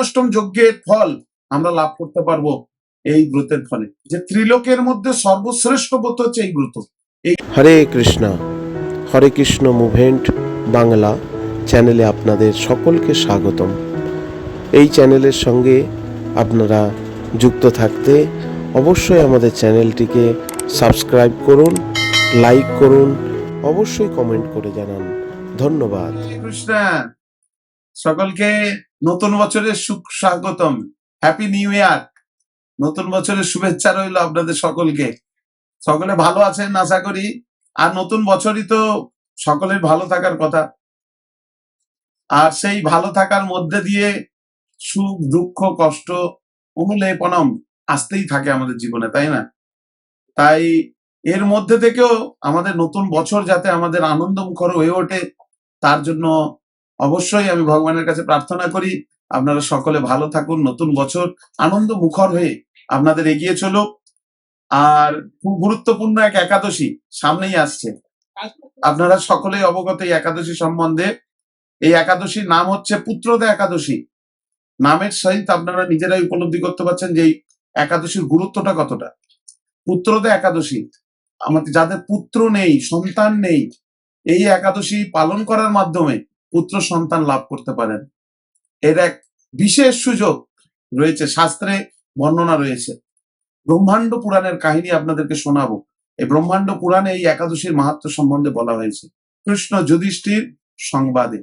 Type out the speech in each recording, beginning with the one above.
অষ্টম যজ্ঞের ফল আমরা লাভ করতে পারব এই ব্রতের ফলে। যে ত্রিলোকের মধ্যে সর্বশ্রেষ্ঠ ব্রত হচ্ছে এই ব্রত। হরে কৃষ্ণা হরে কৃষ্ণ মুভমেন্ট বাংলা চ্যানেলে আপনাদের সকলকে স্বাগতম। এই চ্যানেলের সঙ্গে আপনারা যুক্ত থাকতে অবশ্যই আমাদের চ্যানেলটিকে সাবস্ক্রাইব করুন লাইক করুন অবশ্যই কমেন্ট করে জানান। ধন্যবাদ। কৃষ্ণ। সকলকে নতুন বছরের সুখ স্বাগতম। হ্যাপি নিউ ইয়ার নতুন বছরের শুভেচ্ছা রইল আপনাদের সকলকে। সকলে ভালো আছেন, আশা করি। আর নতুন বছরই তো সকলের ভালো থাকার কথা। আর সেই ভালো থাকার মধ্যে দিয়ে সুখ, দুঃখ, কষ্ট অনুলেপনম আসতেই থাকে আমাদের জীবনে, তাই না? তাই এর মধ্যে থেকেও আমাদের নতুন বছর যাতে আমাদের আনন্দ মুখর হয়ে ওঠে, তার জন্য অবশ্যই আমি ভগবানের কাছে প্রার্থনা করি, আপনারা সকলে ভালো থাকুন, নতুন বছর আনন্দ মুখর হয়ে আপনাদের এগিয়ে চলুক। আর খুব গুরুত্বপূর্ণ এক একাদশী সামনেই আসছে। আপনারা সকলেই অবগত এই একাদশী সম্বন্ধে। এই একাদশীর নাম হচ্ছে পুত্রদা একাদশী। নামের সহিত আপনারা নিজেরাই উপলব্ধি করতে পারছেন যে এই একাদশীর গুরুত্বটা কতটা। পুত্রদা একাদশী, আমাদের যাদের পুত্র নেই, সন্তান নেই, এই একাদশী পালন করার মাধ্যমে পুত্র সন্তান লাভ করতে পারেন। এর এক বিশেষ সুযোগ রয়েছে, শাস্ত্রে বর্ণনা রয়েছে। ব্রহ্মাণ্ড পুরাণের কাহিনী আপনাদেরকে শোনাবো। এই ব্রহ্মাণ্ড পুরাণে এই একাদশীর মাহাত্ম সম্বন্ধে বলা হয়েছে। কৃষ্ণ যুধিষ্ঠির সংবাদে।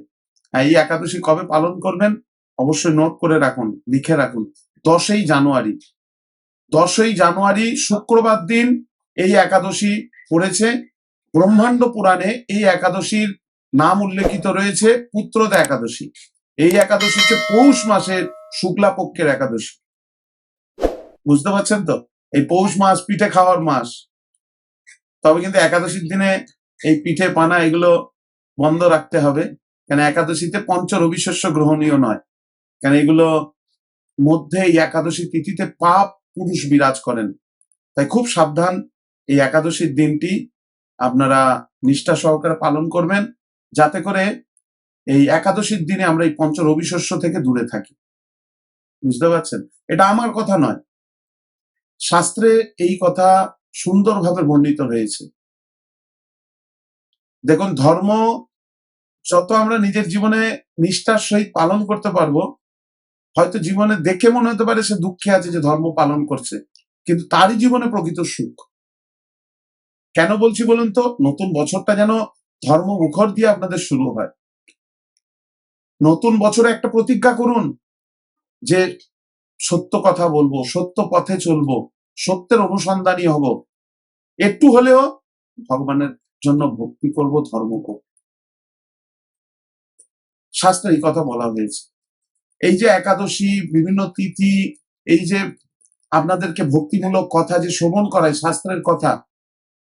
আর এই একাদশী কবে পালন করবেন? অবশ্যই নোট করে রাখুন, লিখে রাখুন। দশই জানুয়ারি। দশই জানুয়ারি শুক্রবার দিন এই একাদশী পড়েছে। ব্রহ্মাণ্ড পুরাণে এই একাদশীর নাম উল্লেখিত রয়েছে পুত্রদা একাদশী। এই একাদশী হচ্ছে পৌষ মাসের শুক্লা পক্ষের একাদশী। বুঝতে পারছেন তো? এই পৌষ মাস পিঠে খাওয়ার মাস। তবে কিন্তু একাদশীর দিনে এই পিঠে পানা এগুলো বন্ধ রাখতে হবে। কেন একাদশীতে পঞ্চ রবিশস্য গ্রহণীয় নয়। কেন এগুলো মধ্যে এই একাদশী তিথিতে পাপ পুরুষ বিরাজ করেন। তাই খুব সাবধান এই একাদশীর দিনটি আপনারা নিষ্ঠা সহকারে পালন করবেন। যাতে করে এই একাদশীর দিনে আমরা এই পঞ্চ রবিশস্য থেকে দূরে থাকি। বুঝতে পারছেন? এটা আমার কথা নয়। শাস্ত্রে এই কথা সুন্দরভাবে বর্ণিত হয়েছে। দেখুন, ধর্ম যত আমরা নিজের জীবনে নিষ্ঠার সহিত পালন করতে পারব, হয়তো জীবনে দেখে মনে হতে পারে সে দুঃখে আছে যে ধর্ম পালন করছে, কিন্তু তারই জীবনে প্রকৃত সুখ। কেন বলছি বলুন তো? নতুন বছরটা যেন ধর্ম মুখর দিয়ে আপনাদের শুরু হয়। নতুন বছরে একটা প্রতিজ্ঞা করুন যে সত্য কথা বলব, সত্য পথে চলবো, সত্যের অনুসন্ধানী হব। একটু হলেও ভগবানের জন্য ভক্তি করব, ধর্ম করব। শাস্ত্রে এই কথা বলা হয়েছে। এই যে একাদশী, বিভিন্ন তিথি, এই যে আপনাদেরকে ভক্তিমূলক কথা যে শ্রবণ করায়, শাস্ত্রের কথা,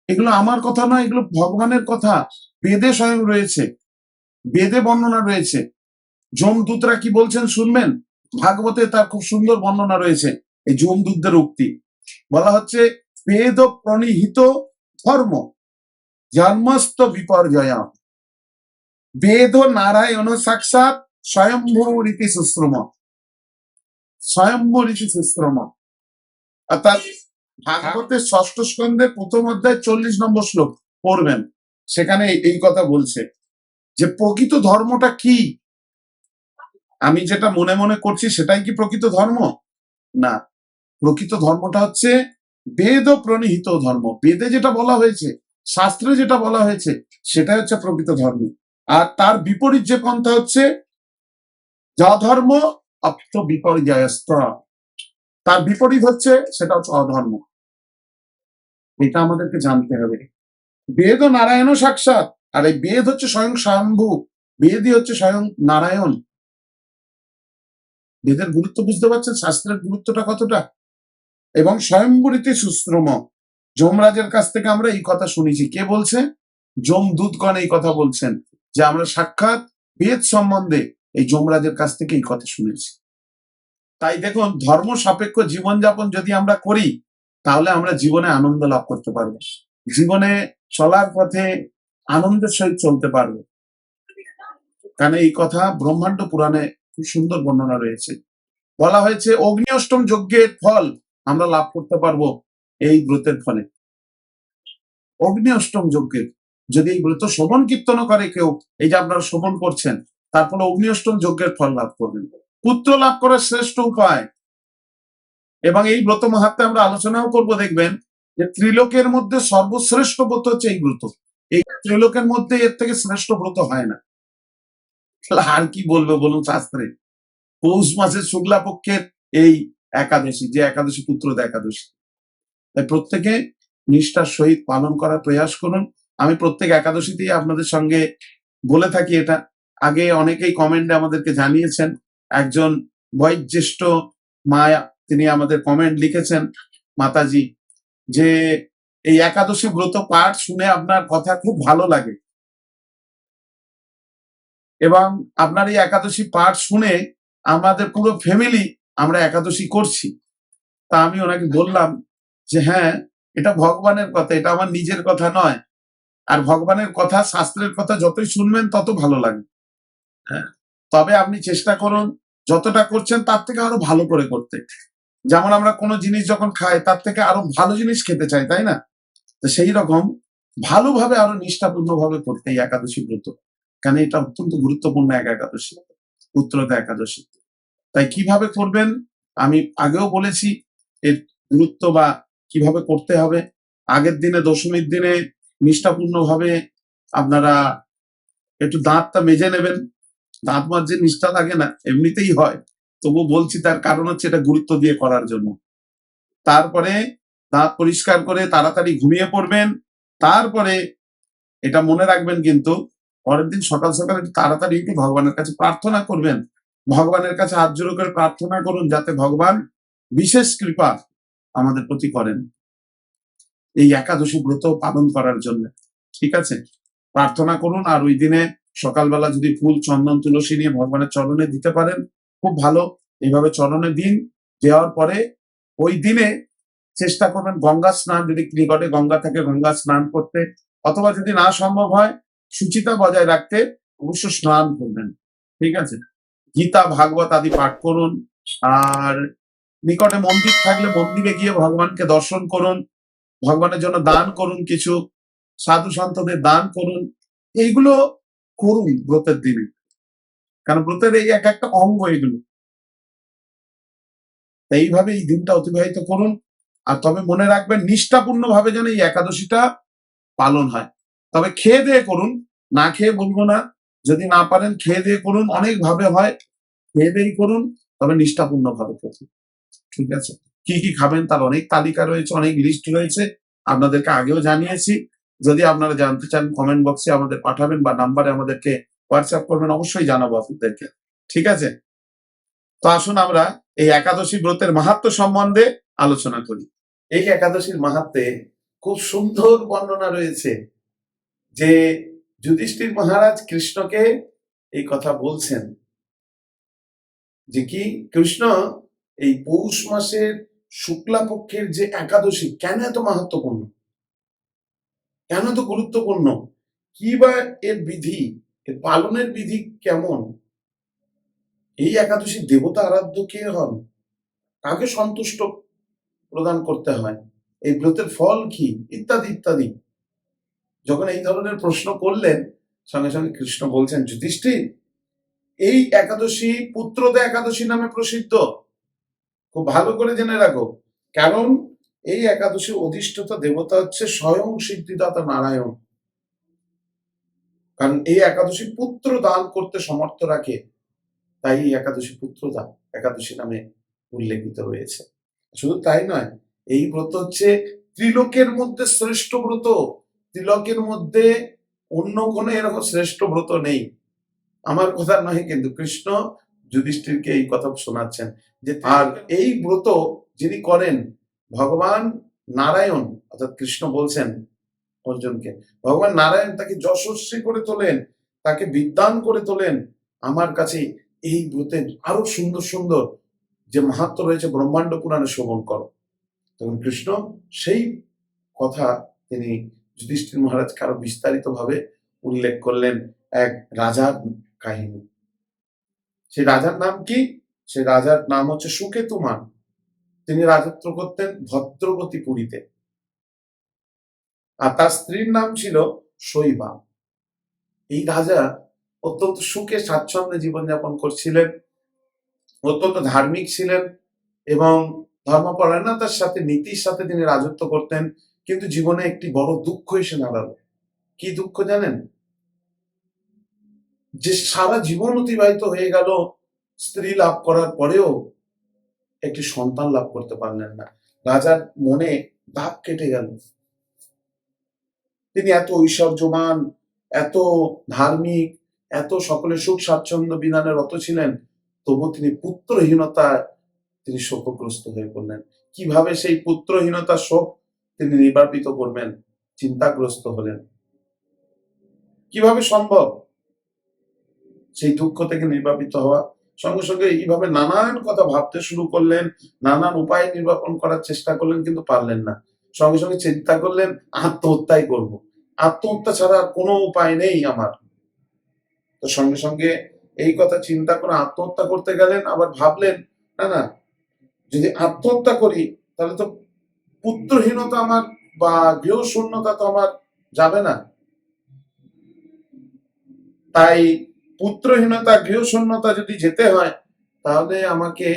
এগুলো আমার কথা নয়, এগুলো ভগবানের কথা। বেদে স্বয়ং রয়েছে, বেদে বর্ণনা রয়েছে। যমদূতরা কি বলছেন শুনবেন? ভাগবতে তার খুব সুন্দর বর্ণনা রয়েছে, এই যমদূতদের উক্তি। বলা হচ্ছে, বেদ প্রণিহিত ধর্ম জন্মস্ত বিপর্যয়। বেদ নারায়ণ সাক্ষাৎ স্বয়ম্ভূ রীতি সুশ্রম। স্বয়ম্ভূ রীতি সুশ্রম। অর্থাৎ ভাগবতের ষষ্ঠ স্কন্ধের প্রথম অধ্যায় চল্লিশ নম্বর শ্লোক পড়বেন। সেখানে এই- কথা বলছে যে, প্রকৃত ধর্মটা কি? আমি যেটা মনে মনে করছি সেটাই কি প্রকৃত ধর্ম? না। প্রকৃত ধর্মটা হচ্ছে বেদ প্রণিহিত ধর্ম। বেদে যেটা বলা হয়েছে, শাস্ত্রে যেটা বলা হয়েছে, সেটাই হচ্ছে প্রকৃত ধর্ম। আর তার বিপরীত যে পন্থা হচ্ছে, যা ধর্ম অপ্ত বিপর্যয়স্ত। তার বিপরীত হচ্ছে, সেটা হচ্ছে অধর্ম। এটা আমাদেরকে জানতে হবে। বেদ ও নারায়ণ সাক্ষাৎ। আর এই বেদ হচ্ছে স্বয়ং স্বয়ম্ভু বেদই হচ্ছে স্বয়ং নারায়ণ। বেদের গুরুত্ব বুঝতে পারছেন? শাস্ত্রের গুরুত্বটা কতটা? এবং স্বয়ম্বরীতি সুশ্রম। যমরাজের কাছ থেকে আমরা এই কথা শুনেছি। কে বলছে? যমদূতগণ এই কথা বলছেন। যে আমরা সাক্ষাৎ বেদ সম্বন্ধে এই যমরাজের কাছ থেকে এই কথা শুনেছি। তাই দেখুন ধর্ম সাপেক্ষ জীবনযাপন যদি আমরা করি, তাহলে আমরা জীবনে আনন্দ লাভ করতে পারব। জীবনে চলার পথে আনন্দের সহিত চলতে পারব। কারণ এই কথা ব্রহ্মাণ্ড পুরাণে খুব সুন্দর বর্ণনা রয়েছে। বলা হয়েছে অগ্নি অষ্টম যজ্ঞের ফল আমরা লাভ করতে পারব এই ব্রতের ফলে। অগ্নি অষ্টম যজ্ঞের, যদি এই ব্রত শোভন কীর্তন করে কেউ, এই যে আপনারা শোভন করছেন, তার ফলে অগ্নি অষ্টম যজ্ঞের ফল লাভ করবেন। পুত্র লাভ করার শ্রেষ্ঠ উপায়। এবং এই ব্রত মাহাত্মে আমরা আলোচনাও করব, দেখবেন যে ত্রিলোকের মধ্যে সর্বশ্রেষ্ঠ ব্রত হচ্ছে এই ব্রত। এই ত্রিলোকের মধ্যে এর থেকে শ্রেষ্ঠ ব্রত হয় না। আর কি বলবে বলুন শাস্ত্রে? পৌষ মাসের শুক্লা পক্ষের এই একাদশী, যে একাদশী পুত্রদ একাদশী। তাই প্রত্যেকে নিষ্ঠার সহিত পালন করার প্রয়াস করুন। আমি প্রত্যেক একাদশীতেই আপনাদের সঙ্গে বলে থাকি এটা। আগে অনেকেই কমেন্টে আমাদেরকে জানিয়েছেন। একজন বয়োজ্যেষ্ঠ মায়া তিনি আমাদের কমেন্ট লিখেছেন, মাতাজি যে এই একাদশী ব্রত পাঠ শুনে আপনার কথা খুব ভালো লাগে। এবং আপনার এই একাদশী পাঠ শুনে আমাদের পুরো ফ্যামিলি আমরা একাদশী করছি। তা আমি ওনাকে বললাম যে হ্যাঁ এটা ভগবানের কথা, এটা আমার নিজের কথা নয়। আর ভগবানের কথা, শাস্ত্রের কথা যতই শুনবেন, তত ভালো লাগে। হ্যাঁ তবে আপনি চেষ্টা করুন, যতটা করছেন, তার থেকে আরও ভালো করে করতে। যেমন আমরা কোনো জিনিস যখন খাই, তার থেকে আরও ভালো জিনিস খেতে চাই, তাই না? তো সেই রকম ভালোভাবে আরও নিষ্ঠাপূর্ণ ভাবে করতে এই একাদশী ব্রত। কারণ এটা অত্যন্ত গুরুত্বপূর্ণ এক একাদশী? উত্তরতা একাদশী। তাই কীভাবে করবেন? আমি আগেও বলেছি, এর গুরুত্ব বা কীভাবে করতে হবে। আগের দিনে, দশমীর দিনে নিষ্ঠাপূর্ণ ভাবে আপনারা একটু দাঁতটা মেজে নেবেন। দাঁত মাঝে নিষ্ঠা লাগে না, এমনিতেই হয়। তবু বলছি তার কারণ হচ্ছে এটা গুরুত্ব দিয়ে করার জন্য। তারপরে দাঁত পরিষ্কার করে তাড়াতাড়ি ঘুমিয়ে পড়বেন। তারপরে এটা মনে রাখবেন কিন্তু পরের দিন সকাল সকাল একটু তাড়াতাড়ি একটু ভগবানের কাছে প্রার্থনা করবেন। ভগবানের কাছে হাত জোড়ো করে প্রার্থনা করুন যাতে ভগবান বিশেষ কৃপা আমাদের প্রতি করেন। এই একাদশী ব্রত পালন করার জন্য, ঠিক আছে? প্রার্থনা করুন আর ওই দিনে সকালবেলা যদি ফুল, চন্দন, তুলসী নিয়ে ভগবানের চরণে দিতে পারেন খুব ভালো এইভাবে চরণে দিন দেওয়ার পরে ওই দিনে চেষ্টা করবেন গঙ্গা স্নান, যদি নিকটে গঙ্গা থাকে গঙ্গা স্নান করতে। অথবা যদি না সম্ভব হয়, সুচিতা বজায় রাখতে অবশ্য স্নান করবেন। ঠিক আছে? গীতা, ভাগবত আদি পাঠ করুন। আর নিকটে মন্দির থাকলে মন্দিরে গিয়ে ভগবানকে দর্শন করুন। ভগবানের জন্য দান করুন কিছু। সাধু সন্তদের দান করুন। এইগুলো করুন ব্রতের দিনে। কারণ ব্রতের এই এক একটা অঙ্গ এগুলো। এইভাবে এই দিনটা অতিবাহিত করুন আর তবে মনে রাখবেন নিষ্ঠাপূর্ণ ভাবে যেন এই একাদশীটা পালন হয়। তবে খেয়ে দিয়ে করুন, না খেয়ে বলব না, যদি না পারেন খেয়ে দিয়ে করুন অনেক ভাবে হয়, খেয়ে দিয়েই করুন, তবে নিষ্ঠাপূর্ণ ভাবে করুন। ঠিক আছে? কি কি খাবেন তার অনেক তালিকা রয়েছে, অনেক লিস্ট রয়েছে, আপনাদেরকে আগেও জানিয়েছি। যদি আপনারা জানতে চান কমেন্ট বক্সে আমাদের পাঠাবেন বা নাম্বারে আমাদেরকে হোয়াটসঅ্যাপ করবেন, অবশ্যই জানাব আপনাদেরকে। ঠিক আছে? তো আসুন আমরা এই একাদশী ব্রতের মাহাত্ম সম্বন্ধে আলোচনা করি। এই একাদশীর মাহাত্মে খুব সুন্দর বর্ণনা রয়েছে যে যুধিষ্ঠির মহারাজ কৃষ্ণকে এই কথা বলছেন যে কি, কৃষ্ণ, এই পৌষ মাসের শুক্লা পক্ষের যে একাদশী কেন এত মাহাত্মপূর্ণ? কেন এত গুরুত্বপূর্ণ? কি বা এর বিধি? পালনের বিধি কেমন? এই একাদশী দেবতা আরাধ্য কে হন? কাকে সন্তুষ্ট প্রদান করতে হয়? এই ব্রতের ফল কি? ইত্যাদি ইত্যাদি। যখন এই ধরনের প্রশ্ন করলেন, সঙ্গে সঙ্গে কৃষ্ণ বলছেন, যুধিষ্ঠির, এই একাদশী পুত্রদা একাদশী নামে প্রসিদ্ধ। খুব ভালো করে জেনে রাখো। কারণ এই একাদশী অধিষ্ঠিত দেবতা হচ্ছে স্বয়ং সিদ্ধিদাতা নারায়ণ। কারণ এই একাদশী পুত্র দান করতে সমর্থ রাখে, তাই এই একাদশী পুত্র দান, একাদশী নামে উল্লেখিত রয়েছে। শুধু তাই নয়, এই ব্রত হচ্ছে ত্রিলোকের মধ্যে শ্রেষ্ঠ ব্রত। ত্রিলোকের মধ্যে অন্য কোনো এরকম শ্রেষ্ঠ ব্রত নেই। আমার কথা নয় কিন্তু কৃষ্ণ যুধিষ্ঠিরকে এই কথা শোনাচ্ছেন যে আর এই ব্রত যিনি করেন, ভগবান নারায়ণ, অর্থাৎ কৃষ্ণ বলছেন অর্জুনকে। ভগবান নারায়ণ তাকে যশস্বী করে তোলেন, তাকে বিদ্যান করে তোলেন। আমার কাছে এই ব্রতের আরও সুন্দর সুন্দর যে মাহাত্ম রয়েছে ব্রহ্মাণ্ড পুরাণে শ্রবণ করো। তখন কৃষ্ণ সেই কথা তিনি যুধিষ্ঠির মহারাজকে আরও বিস্তারিত ভাবে উল্লেখ করলেন এক রাজার কাহিনী। সেই রাজার নাম কি? সেই রাজার নাম হচ্ছে সুকেতুমান তিনি রাজত্ব করতেন ভদ্রবতী পুরীতে আর তার স্ত্রীর নাম ছিল শৈবা। এই রাজা অত্যন্ত সুখে, স্বাচ্ছন্দ্যে জীবনযাপন করছিলেন, অত্যন্ত ধার্মিক ছিলেন এবং ধর্মপরায়ণতার সাথে, নীতির সাথে তিনি রাজত্ব করতেন, কিন্তু জীবনে একটি বড় দুঃখ এসে দাঁড়াল। কি দুঃখ জানেন? যে সারা জীবন অতিবাহিত হয়ে গেল, স্ত্রী লাভ করার পরেও একটি সন্তান লাভ করতে পারলেন না। রাজার মনে দাগ কেটে গেল। তিনি এত ঐশ্বর্যমান এত ধার্মিক, এত সকলের সুখ স্বাচ্ছন্দ্য বিধানে রত ছিলেন তবু তিনি পুত্রহীনতায় তিনি শোকগ্রস্ত হয়ে পড়লেন। কীভাবে সেই পুত্রহীনতার শোক তিনি নিবাপিত করবেন, চিন্তাগ্রস্ত হলেন। কীভাবে সম্ভব সেই দুঃখ থেকে নির্বাপিত হওয়া? সঙ্গে সঙ্গে এইভাবে নানান কথা ভাবতে শুরু করলেন, নানান উপায় নির্বাপন করার চেষ্টা করলেন, কিন্তু পারলেন না। সঙ্গে সঙ্গে চিন্তা করলেন, আত্মহত্যাই করব। আত্মহত্যা ছাড়া কোনো উপায় নেই আমার। তো সঙ্গে সঙ্গে এই কথা চিন্তা করে আত্মহত্যা করতে গেলেন, আবার ভাবলেন, না না, যদি আত্মহত্যা করি, তাহলে তো পুত্রহীনতা আমার বা গৃহ শূন্যতা তো আমার যাবে না। তাই পুত্রহীনতা, গৃহশূন্যতা যদি যেতে হয়, তাহলে আমাকে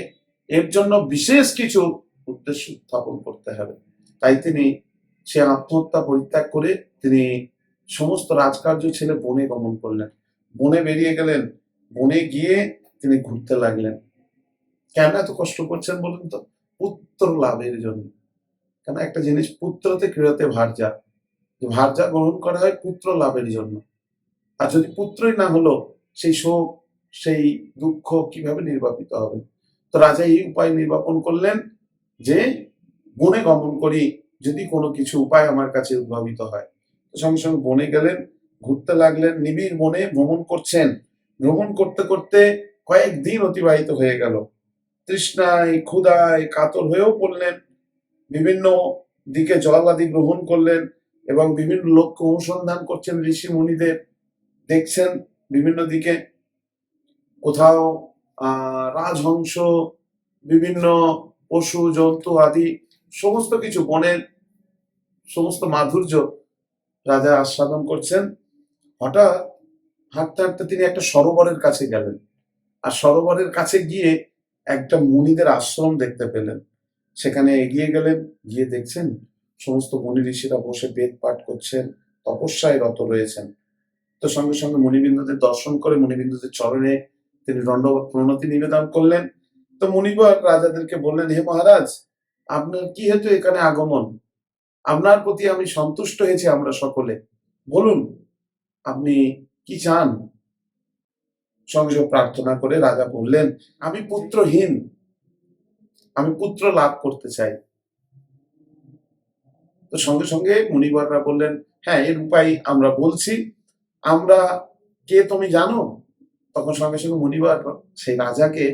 এর জন্য বিশেষ কিছু উদ্দেশ্য উত্থাপন করতে হবে। তাই তিনি সে আত্মহত্যা পরিত্যাগ করে তিনি সমস্ত রাজকার্য ছেড়ে বনে গমন করলেন। বনে বেরিয়ে গেলেন। বনে গিয়ে তিনি ঘুরতে লাগলেন। কেন এত কষ্ট করছেন বলুন তো? পুত্র লাভের জন্য। কেন? একটা জিনিস পুত্রতে ক্রীড়াতে ভার্যা যে ভার্যা গ্রহণ করা হয় পুত্র লাভের জন্য। আর যদি পুত্রই না হলো, সেই শোক, সেই দুঃখ কীভাবে নির্বাপিত হবে? তো রাজা এই উপায় নির্বাপন করলেন যে বনে গমন করি, যদি কোনো কিছু উপায় আমার কাছে উদ্ভাবিত হয়। সঙ্গে সঙ্গে বনে গেলেন, ঘুরতে লাগলেন, নিবিড় বনে ভ্রমণ করছেন। ভ্রমণ করতে করতে কয়েকদিন অতিবাহিত হয়ে গেল। তৃষ্ণায়, ক্ষুধায়, কাতর হয়েও পড়লেন। বিভিন্ন দিকে জল আদি গ্রহণ করলেন এবং বিভিন্ন লক্ষ্য অনুসন্ধান করছেন ঋষি মুনিদের। দেখছেন বিভিন্ন দিকে কোথাও রাজহংস, বিভিন্ন পশু, জন্তু আদি সমস্ত কিছু, বনের সমস্ত মাধুর্য রাজা আস্বাদন করছেন। হঠাৎ হাঁটতে হাঁটতে তিনি একটা সরোবরের কাছে গেলেন। আর সরোবরের কাছে গিয়ে একটা মুনিদের আশ্রম দেখতে পেলেন। সেখানে এগিয়ে গেলেন, গিয়ে দেখছেন সমস্ত মুনি ঋষিরা বসে বেদ পাঠ করছেন, তপস্যায় রত রয়েছেন। তো সঙ্গে সঙ্গে মুনিবিন্দুদের দর্শন করে মুনিবিন্দুদের চরণে তিনি দণ্ডবত প্রণতি নিবেদন করলেন। তো মুনিবর রাজাদেরকে বললেন, হে মহারাজ আপনার কি হেতু এখানে আগমন? আপনার প্রতি আমি সন্তুষ্ট হয়েছি আমরা সকলে। বলুন, আপনি কি চান? সঙ্গে প্রার্থনা করে রাজা বললেন, আমি পুত্রহীন। আমি পুত্র লাভ করতে চাই। তো সঙ্গে সঙ্গে মুনিবররা বললেন হ্যাঁ এর উপায় আমরা বলছি। আমরা কে তুমি জানো? তখন সঙ্গে সঙ্গে মুনিবার সেই রাজাকে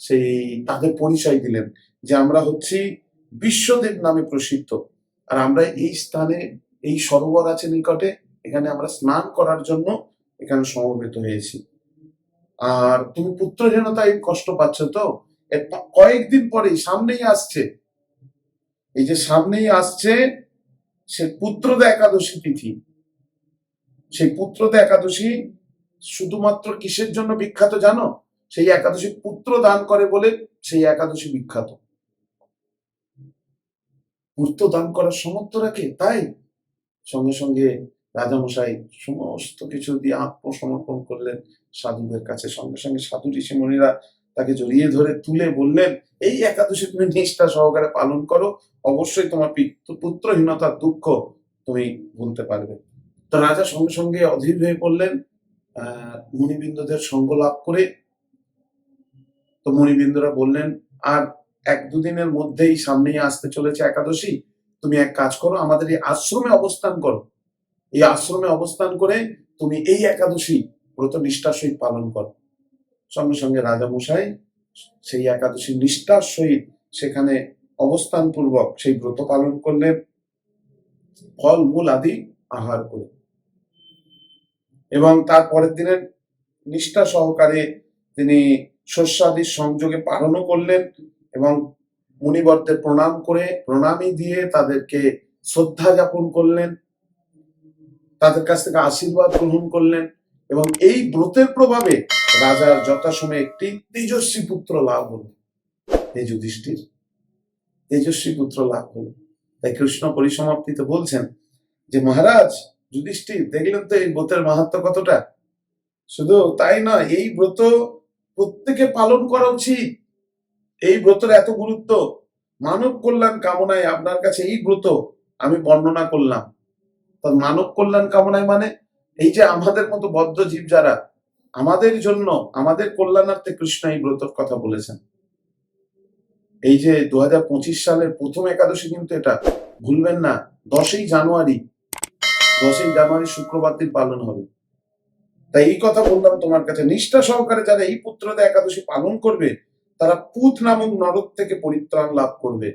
সেই তাদের পরিচয় দিলেন যে আমরা হচ্ছি বিশ্বদেব নামে প্রসিদ্ধ। আর আমরা এই স্থানে, এই সরোবর আছে নিকটে, এখানে আমরা স্নান করার জন্য এখানে সমবেত হয়েছি। আর তুমি পুত্র পুত্রহীনতায় কষ্ট পাচ্ছ তো? কয়েকদিন পরেই, সামনেই আসছে। এই যে সামনেই আসছে, সে পুত্রদা একাদশী তিথি। সেই পুত্রদা একাদশী শুধুমাত্র কিসের জন্য বিখ্যাত জানো? সেই একাদশী পুত্র দান করে বলে সেই একাদশী বিখ্যাত। পুত্র দান করার সমর্থ রাখে? তাই? সঙ্গে সঙ্গে রাজামশাই সমস্ত কিছু দিয়ে আত্মসমর্পণ করলেন সাধুদের কাছে। সঙ্গে সঙ্গে সাধু ঋষিমণিরা তাকে জড়িয়ে ধরে তুলে বললেন, এই একাদশী তুমি নিষ্ঠা সহকারে পালন করো। অবশ্যই তোমার পিত- পুত্রহীনতার দুঃখ তুমি ভুলতে পারবে। তো রাজা সঙ্গে সঙ্গে অধীর হয়ে পড়লেন আহ, মুনিবৃন্দদের সঙ্গ লাভ করে? তো মুনিবৃন্দরা বললেন, আর এক দুদিনের মধ্যেই সামনেই আসতে চলেছে একাদশী। তুমি এক কাজ করো, আমাদের এই আশ্রমে অবস্থান করো। এই আশ্রমে অবস্থান করে তুমি এই একাদশী ব্রত নিষ্ঠার সহিত পালন করো। সঙ্গে সঙ্গে রাজামশাই সেই একাদশী নিষ্ঠার সহিত সেখানে অবস্থান পূর্বক সেই ব্রত পালন করলেন। ফল, মূল আদি আহার করে। এবং তার পরের দিনের নিষ্ঠা সহকারে তিনি শস্যাদির সংযোগে পালনও করলেন। এবং মুনিবরদের প্রণাম করে প্রণামী দিয়ে তাদেরকে শ্রদ্ধা জ্ঞাপন করলেন, তাদের কাছ থেকে আশীর্বাদ গ্রহণ করলেন এবং এই ব্রতের প্রভাবে রাজার যথাসময়ে একটি তেজস্বী পুত্র লাভ হল। এই যুধিষ্ঠির তেজস্বী পুত্র লাভ হল। তাই কৃষ্ণ পরিসমাপ্তিতে বলছেন যে, মহারাজ, যুধিষ্ঠির, দেখলেন তো এই ব্রতের মাহাত্ম কতটা? শুধু তাই নয়, এই ব্রত প্রত্যেকে পালন করা উচিত। এই ব্রতের এত গুরুত্ব। মানব কল্যাণ কামনায় আপনার কাছে এই ব্রত আমি বর্ণনা করলাম। মানব কল্যাণ কামনায় মানে এই যে আমাদের মতো বদ্ধ জীব যারা আমাদের জন্য, আমাদের কল্যাণার্থে কৃষ্ণ এই ব্রতর কথা বলেছেন। এই যে দুহাজার পঁচিশ সালের প্রথম একাদশী কিন্তু এটা, ভুলবেন না, দশই জানুয়ারি দশই জানুয়ারি শুক্রবার দিন পালন হবে। তাই এই কথা বললাম তোমার কাছে। নিষ্ঠা সহকারে যারা এই পুত্রদা একাদশী পালন করবে তারা পুত নামক নরক থেকে পরিত্রাণ লাভ করবে।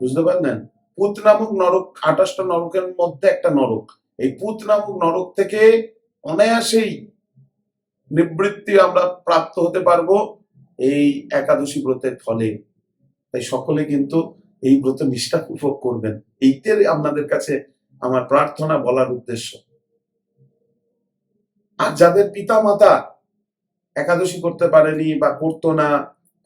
বুঝতে পারলেন? পুত নামক নরক আঠাশটা নরকের মধ্যে একটা নরক। এই পুত নামক নরক থেকে অনায়াসেই নিবৃত্তি আমরা প্রাপ্ত হতে পারব এই একাদশী ব্রতের ফলে। তাই সকলে কিন্তু এই ব্রত নিষ্ঠা উপভোগ করবেন। এইটাই আপনাদের কাছে আমার প্রার্থনা বলার উদ্দেশ্য। আর যাদের পিতা মাতা একাদশী করতে পারেনি বা করতো না,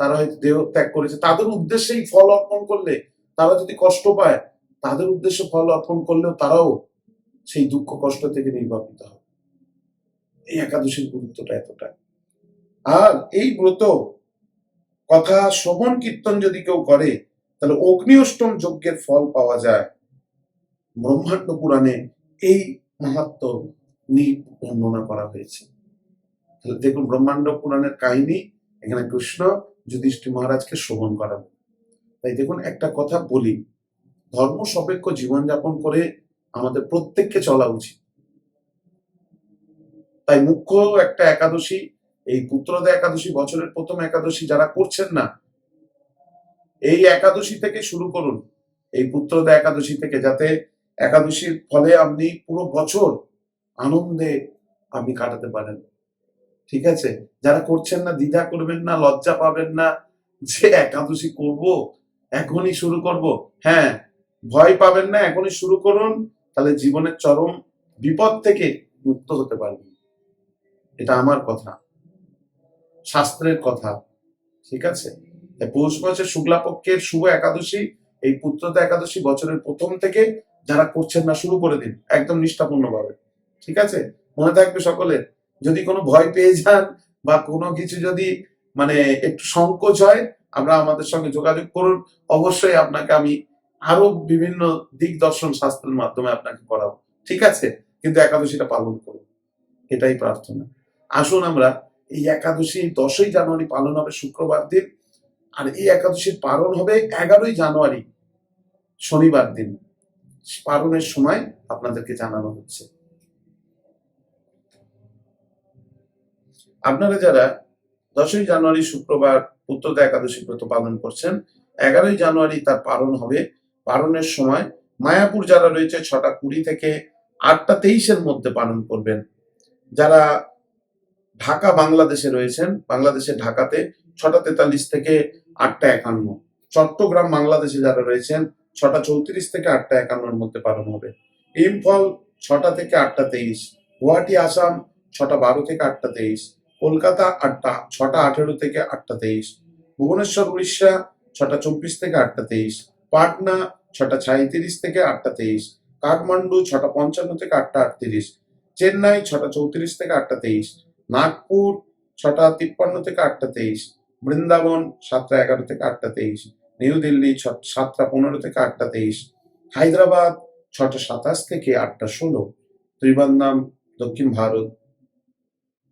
তারা হয়তো দেহ ত্যাগ করেছে। তাদের উদ্দেশ্যেই ফল অর্পণ করলে তারা যদি কষ্ট পায়, তাদের উদ্দেশ্যে ফল অর্পণ করলেও তারাও সেই দুঃখ কষ্ট থেকে নির্বাপিত হবে। এই একাদশীর গুরুত্বটা এতটা। আর এই ব্রত কথা শ্রবণ কীর্তন যদি কেউ করে, তাহলে অগ্নি অষ্টম যজ্ঞের ফল পাওয়া যায়। ব্রহ্মাণ্ড পুরাণে এই মাহাত্ম নিয়ে বর্ণনা করা হয়েছে। তাহলে দেখুন ব্রহ্মাণ্ড পুরাণের কাহিনী, এখানে কৃষ্ণ যুধিষ্ঠির মহারাজকে শ্রবণ করাবে তাই দেখুন, একটা কথা বলি, ধর্ম সাপেক্ষ জীবনযাপন করে আমাদের প্রত্যেককে চলা উচিত। তাই মুখ্য একটা একাদশী, এই পুত্রদা একাদশী, বছরের প্রথম একাদশী যারা করছেন না, এই একাদশী থেকে শুরু করুন। এই পুত্রদা একাদশী থেকে যাতে একাদশীর ফলে আপনি পুরো বছর আনন্দে আপনি কাটাতে পারেন। ঠিক আছে? যারা করছেন না, দ্বিধা করবেন না, লজ্জা পাবেন না যে একাদশী করব, এখনই শুরু করব। হ্যাঁ ভয় পাবেন না, এখনই শুরু করুন। তাহলে জীবনের চরম বিপদ থেকে মুক্ত হতে পারবেন। এটা আমার কথা। শাস্ত্রের কথা। ঠিক আছে? পৌষ মাসের শুক্লাপক্ষের শুভ একাদশী, এই পুত্রতা একাদশী বছরের প্রথম থেকে যারা করছেন না, শুরু করে দিন। একদম নিষ্ঠাপূর্ণ ভাবে ঠিক আছে? মনে থাকবে সকলের যদি কোনো ভয় পেয়ে যান বা কোনো কিছু যদি মানে একটু সংকোচ হয়, আমরা আমাদের সঙ্গে যোগাযোগ করুন। অবশ্যই আপনাকে আমি আরও বিভিন্ন দিক দর্শন শাস্ত্রের মাধ্যমে আপনাকে করাবো। ঠিক আছে? কিন্তু একাদশীটা পালন করুন। এটাই প্রার্থনা। আসুন আমরা এই একাদশী দশই জানুয়ারি পালন হবে শুক্রবার দিন। আর এই একাদশীর পালন হবে এগারোই জানুয়ারি শনিবার দিন। পালনের সময় আপনাদেরকে জানানো হচ্ছে। আপনারা যারা দশই জানুয়ারি শুক্রবার পুত্রদা একাদশী ব্রত পালন করছেন, এগারোই জানুয়ারি তার পালন হবে। পালনের সময় মায়াপুর যারা রয়েছে, ছটা কুড়ি থেকে আটটা তেইশের মধ্যে পালন করবেন। যারা ঢাকা, বাংলাদেশে রয়েছেন বাংলাদেশের ঢাকাতে ছটা তেতাল্লিশ থেকে আটটা একান্ন। চট্টগ্রাম, বাংলাদেশে যারা রয়েছেন, ছটা চৌত্রিশ থেকে আটটা একান্নর মধ্যে পালন হবে। ইম্ফল ছটা থেকে আটটা তেইশ। গুয়াহাটি, আসাম, ছটা বারো থেকে আটটা তেইশ। কলকাতা আটটা, ছটা আঠেরো থেকে আটটা তেইশ। ভুবনেশ্বর, উড়িষ্যা, ছটা চব্বিশ থেকে আটটা তেইশ। পাটনা, ছটা ছাইত্রিশ থেকে আটটা তেইশ। কাঠমান্ডু, ছটা পঞ্চান্ন থেকে আটটা আটত্রিশ। চেন্নাই, ছটা চৌত্রিশ থেকে আটটা তেইশ। নাগপুর, ছটা তিপ্পান্ন থেকে আটটা তেইশ। বৃন্দাবন, সাতটা এগারো থেকে আটটা তেইশ। নিউ দিল্লি সাতটা পনেরো থেকে আটটা তেইশ। হায়দ্রাবাদ, ছটা সাতাশ থেকে আটটা ষোলো। ত্রিবান্দাম দক্ষিণ ভারত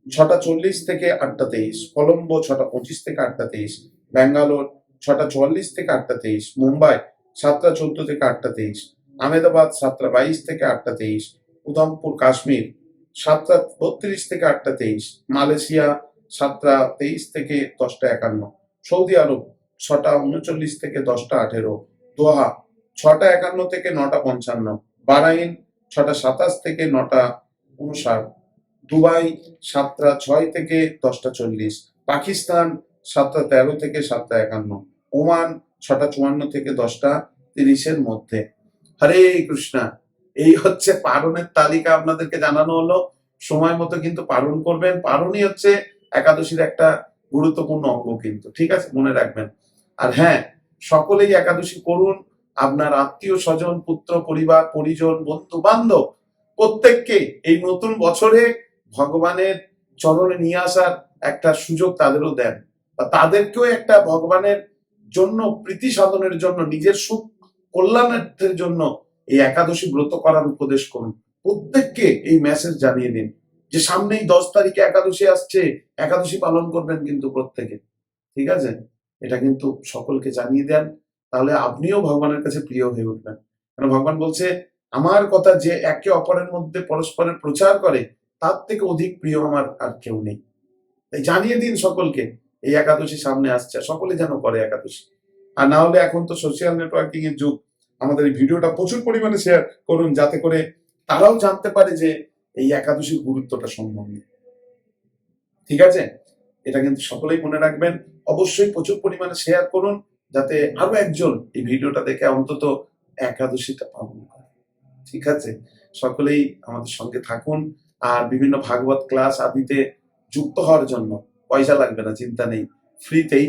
ছটা চল্লিশ থেকে আটটা তেইশ, কলম্বো ছটা পঁচিশ থেকে আটটা তেইশ, ব্যাঙ্গালোর ছটা চুয়াল্লিশ থেকে আটটা তেইশ, মুম্বাই সাতটা চোদ্দ থেকে আটটা তেইশ, আহমেদাবাদ সাতটা বাইশ থেকে আটটা তেইশ, উধমপুর কাশ্মীর সাতটা বত্রিশ থেকে আটটা তেইশ, মালয়েশিয়া সাতটা তেইশ থেকে দশটা একান্ন, সৌদি আরব ছটা উনচল্লিশ থেকে দশটা আঠেরো, দোহা ছটা একান্ন থেকে নটা পঞ্চান্ন, বারাইন ছটা সাতাশ থেকে নটা উনষাট দুবাই সাতটা ছয় থেকে দশটা চল্লিশ, পাকিস্তান সাতটা তেরো থেকে সাতটা একান্ন, ওমান ছটা চুয়ান্ন থেকে দশটা তিরিশের মধ্যে। হরে কৃষ্ণা, এই হচ্ছে পারণের তালিকা আপনাদেরকে জানানো হলো। সময় মতো কিন্তু পালন করবেন। পালনই হচ্ছে একাদশীর একটা গুরুত্বপূর্ণ অঙ্গ কিন্তু, ঠিক আছে? মনে রাখবেন। আর হ্যাঁ সকলেই একাদশী করুন। আপনার আত্মীয় স্বজন, পুত্র, পরিবার, পরিজন বন্ধু বান্ধব প্রত্যেককে এই নতুন বছরে ভগবানের চরণে নিয়ে আসার একটা সুযোগ তাদেরও দেন। বা তাদেরকেও একটা ভগবানের জন্য, প্রীতি সাধনের জন্য, নিজের সুখ কল্যাণার্থের জন্য এই একাদশী ব্রত করার উপদেশ করুন। প্রত্যেককে এই মেসেজ জানিয়ে দিন যে সামনেই দশ তারিখে একাদশী আসছে, একাদশী পালন করবেন কিন্তু প্রত্যেকে। ঠিক আছে? এটা কিন্তু সকলকে জানিয়ে দেন, তাহলে আপনিও ভগবানের কাছে প্রিয় হয়ে উঠবেন। কারণ ভগবান বলছে, আমার কথা যে একে অপরের মধ্যে পরস্পরের প্রচার করে তার থেকে অধিক প্রিয় আমার আর কেউ নেই। তাই জানিয়ে দিন সকলকে, এই একাদশী সামনে আসছে, সকলে যেন করে একাদশী। আর না হলে এখন তো সোশ্যাল নেটওয়ার্কিং এর যুগ। আমাদের এই ভিডিওটা প্রচুর পরিমাণে শেয়ার করুন, যাতে করে তারাও জানতে পারে যে এই একাদশীর গুরুত্বটা সম্বন্ধে। ঠিক আছে? এটা কিন্তু সকলেই মনে রাখবেন। অবশ্যই প্রচুর পরিমাণে শেয়ার করুন, যাতে আরও একজন এই ভিডিওটা দেখে অন্তত একাদশীটা পালন করে। ঠিক আছে? সকলেই আমাদের সঙ্গে থাকুন। আর বিভিন্ন ভাগবত ক্লাস আদিতে যুক্ত হওয়ার জন্য পয়সা লাগবে না, চিন্তা নেই। ফ্রিতেই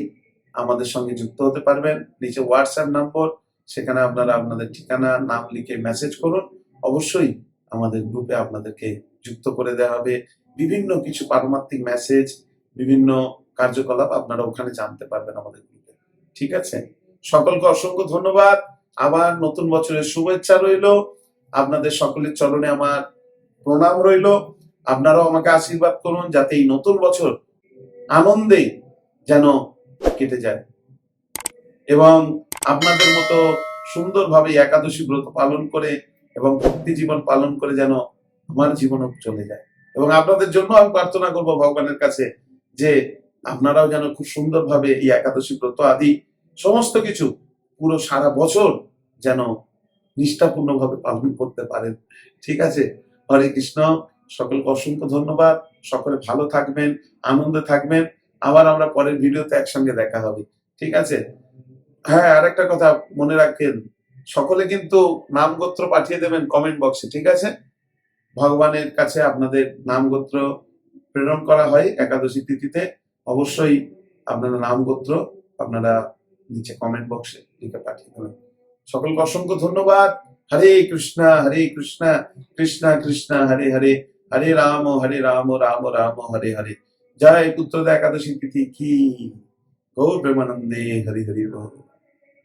আমাদের সঙ্গে যুক্ত হতে পারবেন। নিচে হোয়াটসঅ্যাপ নম্বর সেখানে আপনারা আপনাদের ঠিকানা, নাম লিখে মেসেজ করুন। অবশ্যই আমাদের গ্রুপে আপনাদেরকে যুক্ত করে দেওয়া হবে। বিভিন্ন কিছু পারমাত্মিক মেসেজ বিভিন্ন কার্যকলাপ আপনারা ওখানে জানতে পারবেন আমাদের গ্রুপে ঠিক আছে? সকলকে অসংখ্য ধন্যবাদ। আবার নতুন বছরের শুভেচ্ছা রইল। আপনাদের সকলের চরণে আমার প্রণাম রইল। আপনারাও আমাকে আশীর্বাদ করুন যাতে এই নতুন বছর আনন্দে যেন কেটে যায়। এবং আপনাদের মতো সুন্দরভাবে একাদশী ব্রত পালন করে এবং ভক্তি জীবন পালন করে যেন আমার জীবনও চলে যায়। এবং আপনাদের জন্য আমি প্রার্থনা করব ভগবানের কাছে যে আপনারাও যেন খুব সুন্দরভাবে এই একাদশী ব্রত আদি সমস্ত কিছু পুরো সারা বছর যেন নিষ্ঠাপূর্ণভাবে পালন করতে পারেন। ঠিক আছে? হরে কৃষ্ণ, সকলকে অসংখ্য ধন্যবাদ। সকলে ভালো থাকবেন, আনন্দে থাকবেন। আবার আমরা পরের ভিডিওতে একসঙ্গে দেখা হবে। ঠিক আছে? হ্যাঁ আর একটা কথা মনে রাখেন। সকলে কিন্তু নাম গোত্র পাঠিয়ে দেবেন কমেন্ট বক্সে ঠিক আছে? ভগবানের কাছে আপনাদের নাম গোত্র প্রেরণ করা হয় একাদশী তিথিতে। অবশ্যই আপনারা নাম গোত্র আপনারা নিচে কমেন্ট বক্সে লিখে পাঠিয়ে দেবেন। সকলকে অসংখ্য ধন্যবাদ। হরে কৃষ্ণ হরে কৃষ্ণ কৃষ্ণ কৃষ্ণ হরে হরে হরে রাম হরে রাম রাম রাম হরে হরে জয় পুত্রদা একাদশী তিথি কি গৌর প্রেমানন্দে হরি হরি বল